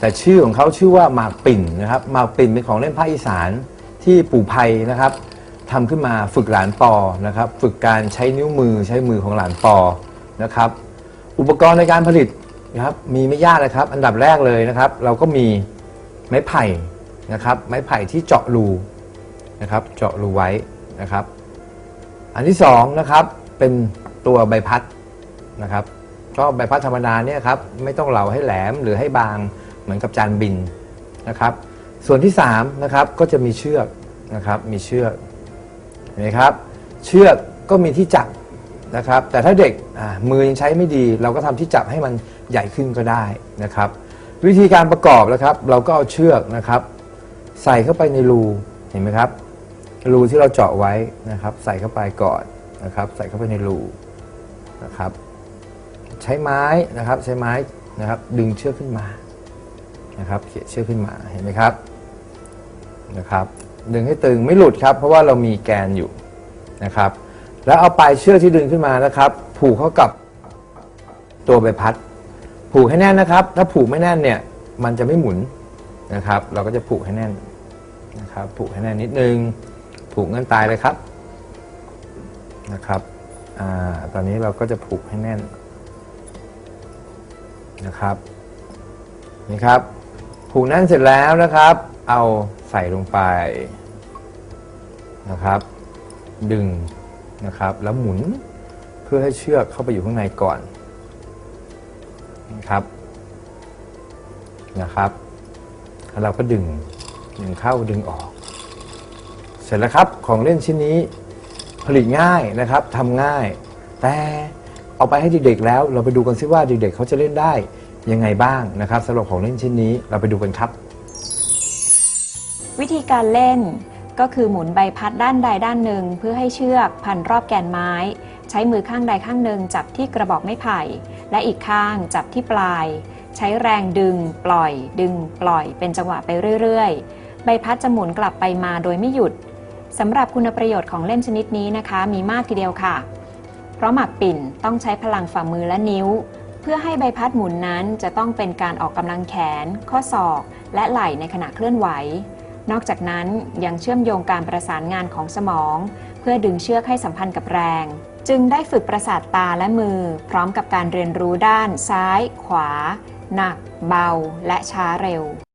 แต่ชื่อของเขาชื่อว่าหมากปิ่นนะครับหมากปิ่นเป็นของเล่นภาคอีสานที่ปู่ไพนะครับทำขึ้นมาฝึกหลานปอนะครับฝึกการใช้นิ้วมือใช้มือของหลานปอนะครับอุปกรณ์ในการผลิตนะครับมีไม่ยากเลยครับ อันดับแรกเลยนะครับ เราก็มีไม้ไผ่นะครับไม้ไผ่ที่เจาะรูนะครับเจาะรูไว้นะครับ อันที่สองนะครับเป็นตัวใบพัดนะครับก็ใบพัดธรรมดาเนี่ยครับไม่ต้องเหลาให้แหลมหรือให้บาง เหมือนกับจานบินนะครับ ส่วนที่สามนะครับก็จะมีเชือกนะครับมีเชือกเห็นไหมครับ เชือกก็มีที่จับนะครับ แต่ถ้าเด็กมือยังใช้ไม่ดี เราก็ทำที่จับให้มันใหญ่ขึ้นก็ได้นะครับ วิธีการประกอบนะครับ เราก็เอาเชือกนะครับ ใส่เข้าไปในรูเห็นไหมครับรูที่เราเจาะไว้นะครับ ใส่เข้าไปก่อนนะครับ ใส่เข้าไปในรูนะครับ ใช้ไม้นะครับ ใช้ไม้นะครับ ดึงเชือกขึ้นมา นะครับเขี่ยเชือกขึ้นมาเห็นไหมครับนะครับดึงให้ตึงไม่หลุดครับ เพราะว่าเรามีแกนอยู่นะครับ แล้วเอาปลายเชือกที่ดึงขึ้นมานะครับ ผูกเข้ากับตัวใบพัด ผูกให้แน่นนะครับ ถ้าผูกไม่แน่นเนี่ยมันจะไม่หมุนนะครับ เราก็จะผูกให้แน่นนะครับ ผูกให้แน่นนิดนึง ผูกเงื่อนตายเลยครับนะครับอตอนนี้เราก็จะผูกให้แน่นนะครับนี่ครับ ผูกแน่นเสร็จแล้วนะครับ เอาใส่ลงไปนะครับ ดึงนะครับ แล้วหมุนเพื่อให้เชือกเข้าไปอยู่ข้างในก่อนนะครับนะครับแล้วเราก็ดึงดึงเข้าดึงออก เสร็จแล้วครับของเล่นชิ้นนี้ผลิตง่ายนะครับทำง่าย แต่เอาไปให้เด็กๆแล้ว เราไปดูกันซิว่าเด็กๆเขาจะเล่นได้ ยังไงบ้างนะครับสำหรับของเล่นชิ้นนี้เราไปดูกันครับ วิธีการเล่นก็คือหมุนใบพัดด้านใดด้านหนึ่ง เพื่อให้เชือกพันรอบแกนไม้ ใช้มือข้างใดข้างหนึ่งจับที่กระบอกไม้ไผ่ และอีกข้างจับที่ปลาย ใช้แรงดึง ปล่อย ดึง ปล่อยเป็นจังหวะไปเรื่อยๆ ใบพัดจะหมุนกลับไปมาโดยไม่หยุดสำหรับคุณประโยชน์ของเล่นชนิดนี้นะคะ มีมากทีเดียวค่ะ เพราะหมากปิ่นต้องใช้พลังฝ่ามือและนิ้ว พื่อให้ใบพัดหมุนนั้นจะต้องเป็นการออกกำลังแขน ข้อศอก และไหล่ในขณะเคลื่อนไหว นอกจากนั้นยังเชื่อมโยงการประสานงานของสมอง เพื่อดึงเชือกให้สัมพันธ์กับแรง จึงได้ฝึกประสาทตาและมือ พร้อมกับการเรียนรู้ด้าน ซ้าย ขวา หนัก เบา และช้าเร็ว